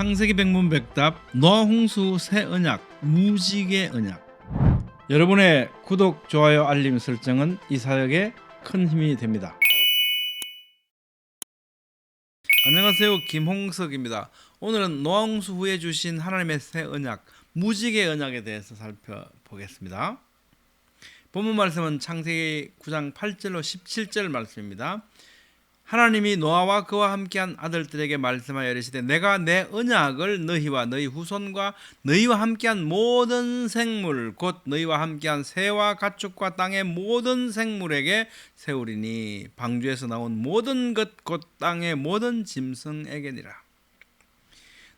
창세기 백문백답 노홍수 새 언약 무지개 언약 여러분의 구독 좋아요 알림 설정은 이 사역에 큰 힘이 됩니다. 안녕하세요 김홍석입니다. 오늘은 노홍수 후에 주신 하나님의 새 언약 무지개 언약에 대해서 살펴보겠습니다. 본문 말씀은 창세기 9장 8절로 17절 말씀입니다. 하나님이 노아와 그와 함께한 아들들에게 말씀하여 이르시되 내가 내 언약을 너희와 너희 후손과 너희와 함께한 모든 생물 곧 너희와 함께한 새와 가축과 땅의 모든 생물에게 세우리니 방주에서 나온 모든 것 곧 땅의 모든 짐승에게니라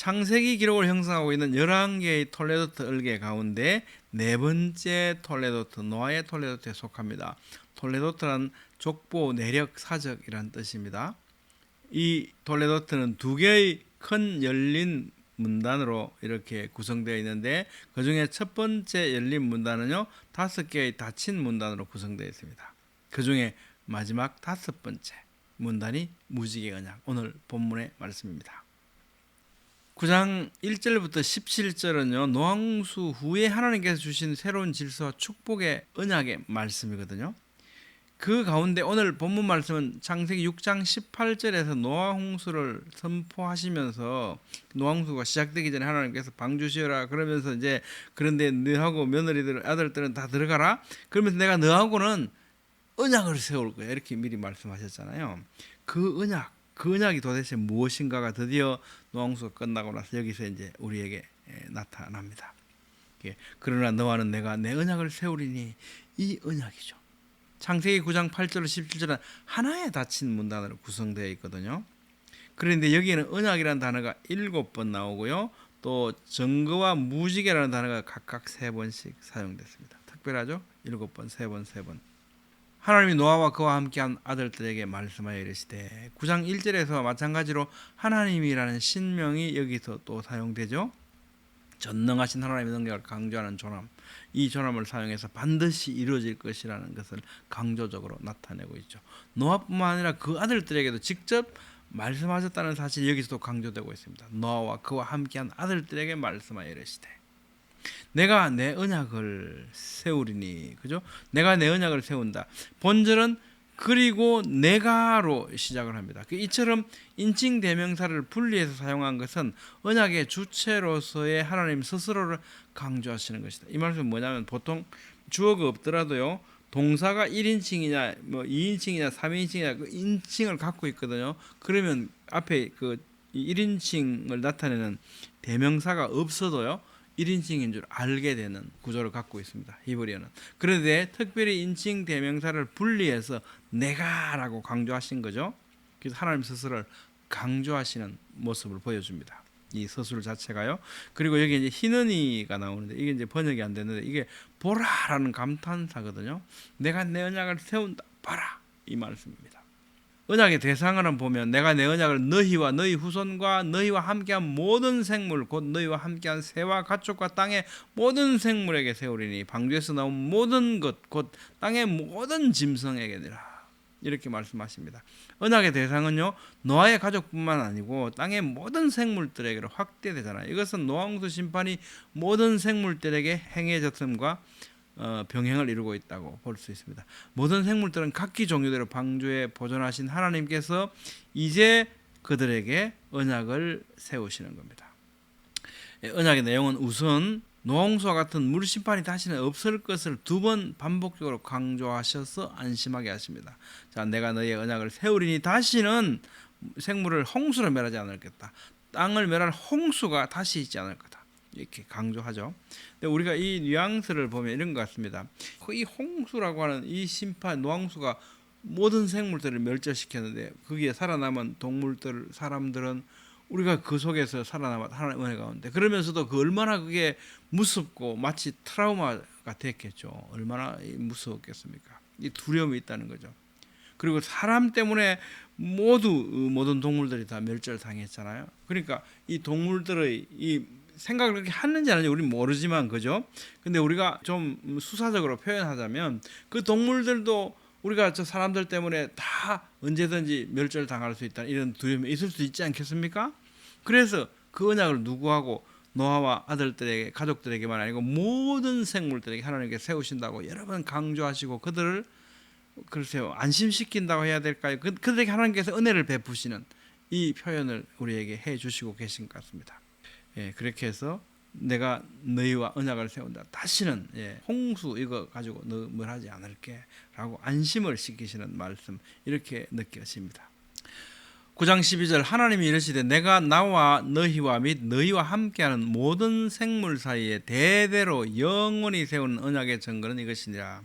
창세기 기록을 형성하고 있는 11개의 톨레도트 을개 가운데 네 번째 톨레도트 노아의 톨레도트에 속합니다. 톨레도트란 족보 내력 사적이란 뜻입니다. 이 톨레도트는 두 개의 큰 열린 문단으로 이렇게 구성되어 있는데 그 중에 첫 번째 열린 문단은요 다섯 개의 닫힌 문단으로 구성되어 있습니다. 그 중에 마지막 다섯 번째 문단이 무지개 언약 오늘 본문의 말씀입니다. 9장 1절부터 17절은요. 노항수 후에 하나님께서 주신 새로운 질서와 축복의 언약의 말씀이거든요. 그 가운데 오늘 본문 말씀은 창세기 6장 18절에서 노아 홍수를 선포하시면서 노아 홍수가 시작되기 전에 하나님께서 방주시어라 그러면서 이제 그런데 너하고 며느리들 아들들은 다 들어가라 그러면서 내가 너하고는 언약을 세울 거야 이렇게 미리 말씀하셨잖아요. 그 언약 그 언약이 도대체 무엇인가가 드디어 노홍수가 끝나고 나서 여기서 이제 우리에게 나타납니다. 그러나 너와는 내가 내 언약을 세우리니 이 언약이죠. 창세기 9장 8절 17절은 하나의 닫힌 문단으로 구성되어 있거든요. 그런데 여기에는 언약이라는 단어가 일곱 번 나오고요. 또 증거와 무지개라는 단어가 각각 세 번씩 사용됐습니다. 특별하죠? 일곱 번, 세 번, 세 번. 하나님이 노아와 그와 함께한 아들들에게 말씀하여 이르시되 9장 1절에서 마찬가지로 하나님이라는 신명이 여기서 또 사용되죠. 전능하신 하나님의 능력을 강조하는 조남 이 조남을 사용해서 반드시 이루어질 것이라는 것을 강조적으로 나타내고 있죠. 노아뿐만 아니라 그 아들들에게도 직접 말씀하셨다는 사실이 여기서도 강조되고 있습니다. 노아와 그와 함께한 아들들에게 말씀하여 이르시되 내가 내 언약을 세우리니 그죠? 내가 내 언약을 세운다. 본절은 그리고 내가로 시작을 합니다. 그 이처럼 인칭 대명사를 분리해서 사용한 것은 언약의 주체로서의 하나님 스스로를 강조하시는 것이다. 이 말씀은 뭐냐면 보통 주어가 없더라도요. 동사가 1인칭이냐 뭐 2인칭이냐 3인칭이냐 그 인칭을 갖고 있거든요. 그러면 앞에 그 1인칭을 나타내는 대명사가 없어도요. 1인칭인 줄 알게 되는 구조를 갖고 있습니다. 히브리어는. 그런데 특별히 인칭 대명사를 분리해서 내가라고 강조하신 거죠. 그래서 하나님 스스로를 강조하시는 모습을 보여줍니다. 이 서술 자체가요. 그리고 여기 이제 희는이가 나오는데 이게 이제 번역이 안 되는데 이게 보라라는 감탄사거든요. 내가 내 언약을 세운다. 봐라 이 말씀입니다. 언약의 대상을 보면 내가 내 언약을 너희와 너희 후손과 너희와 함께한 모든 생물 곧 너희와 함께한 새와 가축과 땅의 모든 생물에게 세우리니 방주에서 나온 모든 것 곧 땅의 모든 짐승에게니라 이렇게 말씀하십니다. 언약의 대상은요 노아의 가족뿐만 아니고 땅의 모든 생물들에게로 확대되잖아요. 이것은 노아홍수 심판이 모든 생물들에게 행해졌음과 어, 병행을 이루고 있다고 볼 수 있습니다. 모든 생물들은 각기 종류대로 방주에 보존하신 하나님께서 이제 그들에게 언약을 세우시는 겁니다. 예, 언약의 내용은 우선 노홍수와 같은 물 심판이 다시는 없을 것을 두 번 반복적으로 강조하셔서 안심하게 하십니다. 자, 내가 너의 언약을 세우리니 다시는 생물을 홍수로 멸하지 않을겠다. 땅을 멸할 홍수가 다시 있지 않을 거다. 이렇게 강조하죠. 근데 우리가 이 뉘앙스를 보면 이런 것 같습니다. 이 홍수라고 하는 이 심판 노홍수가 모든 생물들을 멸절시켰는데 거기에 살아남은 동물들 사람들은 우리가 그 속에서 살아남아 하나님 은혜 가운데 그러면서도 그 얼마나 그게 무섭고 마치 트라우마가 됐겠죠. 얼마나 무서웠겠습니까? 이 두려움이 있다는 거죠. 그리고 사람 때문에 모두 모든 동물들이 다 멸절당했잖아요. 그러니까 이 동물들의 이 생각을 그렇게 하는지 안 하는지 우리는 모르지만 그죠? 근데 우리가 좀 수사적으로 표현하자면 그 동물들도 우리가 저 사람들 때문에 다 언제든지 멸절당할 수 있다는 이런 두려움이 있을 수 있지 않겠습니까? 그래서 그 언약을 누구하고 노아와 아들들에게 가족들에게만 아니고 모든 생물들에게 하나님께 세우신다고 여러 번 강조하시고 그들을 글쎄요 안심시킨다고 해야 될까요? 그, 그들에게 하나님께서 은혜를 베푸시는 이 표현을 우리에게 해 주시고 계신 것 같습니다. 예, 그렇게 해서 내가 너희와 언약을 세운다. 다시는 예, 홍수 이거 가지고 너뭘 하지 않을게라고 안심을 시키시는 말씀 이렇게 느껴집니다. 9장 12절 하나님이 이르시되 내가 나와 너희와 및 너희와 함께하는 모든 생물 사이에 대대로 영원히 세운 언약의 증거는 이것이니라.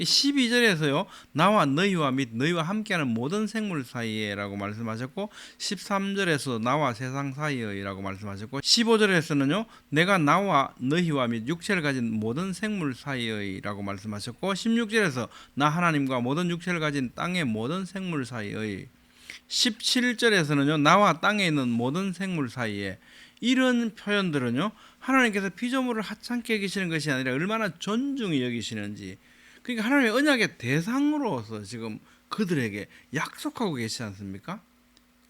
12절에서요. 나와 너희와 및 너희와 함께하는 모든 생물 사이에라고 말씀하셨고 13절에서 나와 세상 사이에라고 말씀하셨고 15절에서는요. 내가 나와 너희와 및 육체를 가진 모든 생물 사이에라고 말씀하셨고 16절에서 나 하나님과 모든 육체를 가진 땅의 모든 생물 사이에 17절에서는요. 나와 땅에 있는 모든 생물 사이에 이런 표현들은요. 하나님께서 피조물을 하찮게 여기시는 것이 아니라 얼마나 존중히 여기시는지 그러니까 하나님의 언약의 대상으로서 지금 그들에게 약속하고 계시지 않습니까?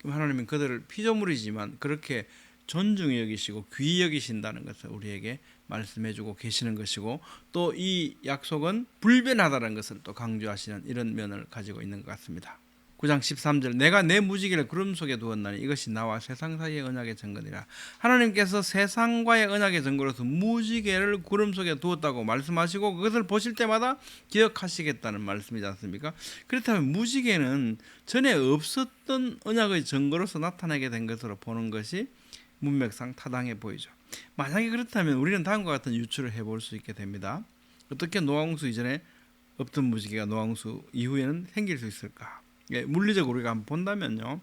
하나님은 그들을 피조물이지만 그렇게 존중히 여기시고 귀히 여기신다는 것을 우리에게 말씀해주고 계시는 것이고 또 이 약속은 불변하다는 것을 또 강조하시는 이런 면을 가지고 있는 것 같습니다. 9장 13절 내가 내 무지개를 구름 속에 두었나니 이것이 나와 세상 사이의 언약의 증거니라 하나님께서 세상과의 언약의 증거로서 무지개를 구름 속에 두었다고 말씀하시고 그것을 보실 때마다 기억하시겠다는 말씀이지 않습니까? 그렇다면 무지개는 전에 없었던 언약의 증거로서 나타나게 된 것으로 보는 것이 문맥상 타당해 보이죠. 만약에 그렇다면 우리는 다음과 같은 유추를 해볼 수 있게 됩니다. 어떻게 노홍수 이전에 없던 무지개가 노홍수 이후에는 생길 수 있을까? 예, 물리적으로 우리가 한번 본다면요.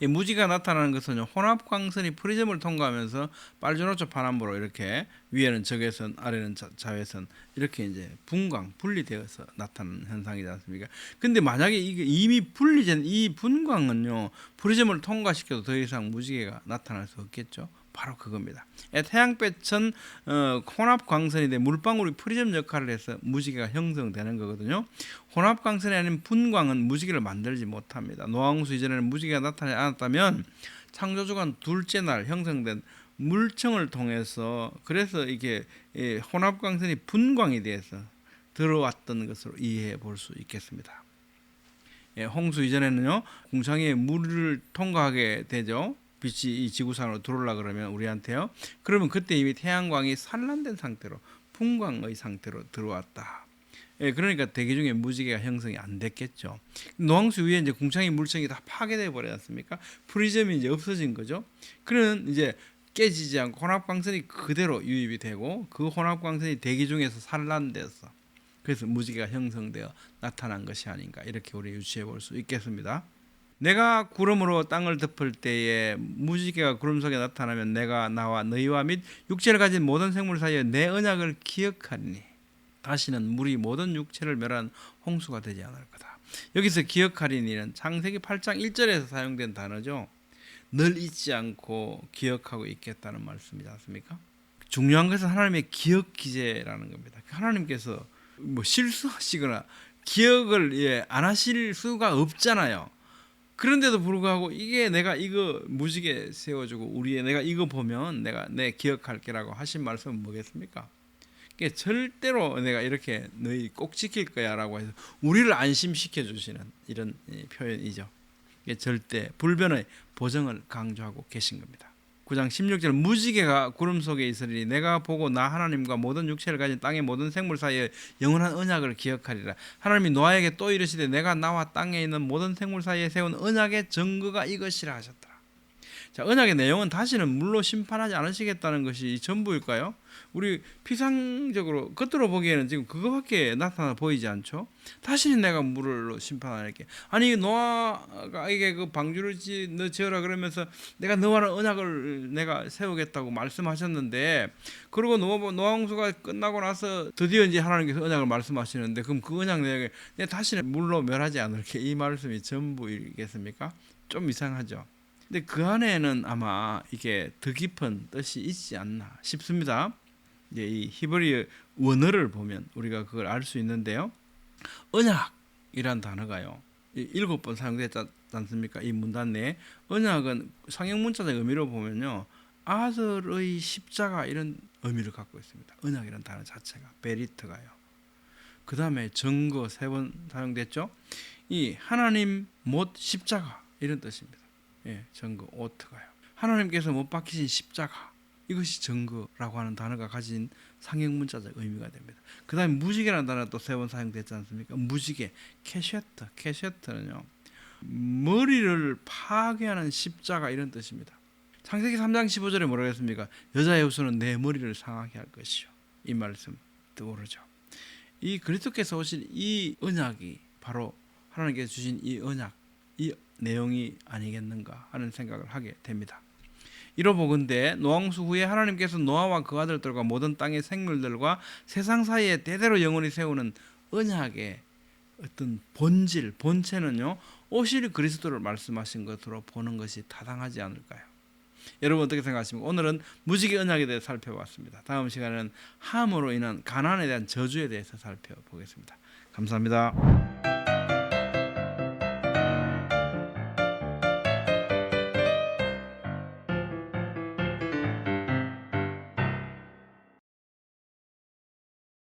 이 무지가 나타나는 것은 혼합 광선이 프리즘을 통과하면서 빨주노초 파남보로 이렇게 위에는 적외선, 아래는 자 외선 이렇게 이제 분광 분리되어서 나타나는 현상이지 않습니까? 근데 만약에 이게 이미 분리된 이 분광은요 프리즘을 통과시켜도 더 이상 무지개가 나타날 수 없겠죠. 바로 그겁니다. 예, 태양볕은 어, 혼합 광선인데 물방울이 프리즘 역할을 해서 무지개가 형성되는 거거든요. 혼합 광선이 아닌 분광은 무지개를 만들지 못합니다. 노항수 이전에는 무지개가 나타나지 않았다면 창조주간 둘째 날 형성된 물청을 통해서 그래서 이게 예, 혼합 광선이 분광이 돼서 들어왔던 것으로 이해해 볼 수 있겠습니다. 예, 홍수 이전에는요 공창에 물을 통과하게 되죠. 빛이 이 지구상으로 들어올라 그러면 우리한테요. 그러면 그때 이미 태양광이 산란된 상태로 풍광의 상태로 들어왔다. 예, 그러니까 대기 중에 무지개가 형성이 안 됐겠죠. 노항수 위에 이제 궁창이 물청이 다 파괴돼 버렸지 않습니까? 프리즘이 이제 없어진 거죠. 그는 이제 깨지지 않고 혼합광선이 그대로 유입이 되고 그 혼합광선이 대기 중에서 산란돼서 그래서 무지개가 형성되어 나타난 것이 아닌가 이렇게 우리 유추해 볼 수 있겠습니다. 내가 구름으로 땅을 덮을 때에 무지개가 구름 속에 나타나면 내가 나와 너희와 및 육체를 가진 모든 생물 사이에 내 언약을 기억하니 다시는 물이 모든 육체를 멸한 홍수가 되지 않을 거다. 여기서 기억하리니는 창세기 8장 1절에서 사용된 단어죠. 늘 잊지 않고 기억하고 있겠다는 말씀이지 않습니까? 중요한 것은 하나님의 기억 기제라는 겁니다. 하나님께서 뭐 실수하시거나 기억을 예, 안 하실 수가 없잖아요. 그런데도 불구하고 이게 내가 이거 무지개 세워주고 우리의 내가 이거 보면 내가 내 기억할게라고 하신 말씀은 뭐겠습니까? 이게 절대로 내가 이렇게 너희 꼭 지킬 거야라고 해서 우리를 안심시켜 주시는 이런 표현이죠. 이게 절대 불변의 보정을 강조하고 계신 겁니다. 9장 16절 무지개가 구름 속에 있으리니 내가 보고 나 하나님과 모든 육체를 가진 땅의 모든 생물 사이에 영원한 언약을 기억하리라. 하나님이 노아에게 또 이르시되 내가 나와 땅에 있는 모든 생물 사이에 세운 언약의 증거가 이것이라 하셨더라 자 언약의 내용은 다시는 물로 심판하지 않으시겠다는 것이 전부일까요? 우리 피상적으로 겉으로 보기에는 지금 그거밖에 나타나 보이지 않죠. 다시는 내가 물로 심판할게. 아니 노아가 이게 그 방주를 지어라 그러면서 내가 너와는 언약을 내가 세우겠다고 말씀하셨는데 그리고 노아 노아홍수가 끝나고 나서 드디어 이제 하나님께서 언약을 말씀하시는데 그럼 그 언약 내용에 내 다시는 물로 멸하지 않을게 이 말씀이 전부이겠습니까? 좀 이상하죠. 근데 그 안에는 아마 이게 더 깊은 뜻이 있지 않나 싶습니다. 이제 이 히브리 원어를 보면 우리가 그걸 알 수 있는데요. 언약이란 단어가요. 이 일곱 번 사용됐지 않습니까? 이 문단 내에 언약은 상형 문자적 의미로 보면요. 아들의 십자가 이런 의미를 갖고 있습니다. 언약이라는 단어 자체가 베리트가요. 그 다음에 증거 세 번 사용됐죠. 이 하나님 못 십자가 이런 뜻입니다. 예, 증거 오트가요. 하나님께서 못 박히신 십자가 이것이 증거라고 하는 단어가 가진 상형 문자적 의미가 됩니다. 그 다음에 무지개라는 단어 또 세 번 사용됐지 않습니까? 무지개, 캐셰트, 캐셰트는요 머리를 파괴하는 십자가 이런 뜻입니다. 창세기 3장 15절에 뭐라고 했습니까? 여자의 후손은 내 머리를 상하게 할 것이요. 이 말씀 떠오르죠. 이 그리스도께서 오신 이 언약이 바로 하나님께서 주신 이 언약, 이 내용이 아니겠는가 하는 생각을 하게 됩니다. 이로 보건대 노왕수 후에 하나님께서 노아와 그 아들들과 모든 땅의 생물들과 세상 사이에 대대로 영원히 세우는 언약의 어떤 본질, 본체는요 오실 그리스도를 말씀하신 것으로 보는 것이 타당하지 않을까요? 여러분 어떻게 생각하십니까? 오늘은 무지개 언약에 대해 살펴봤습니다. 다음 시간에는 함으로 인한 가난에 대한 저주에 대해서 살펴보겠습니다. 감사합니다.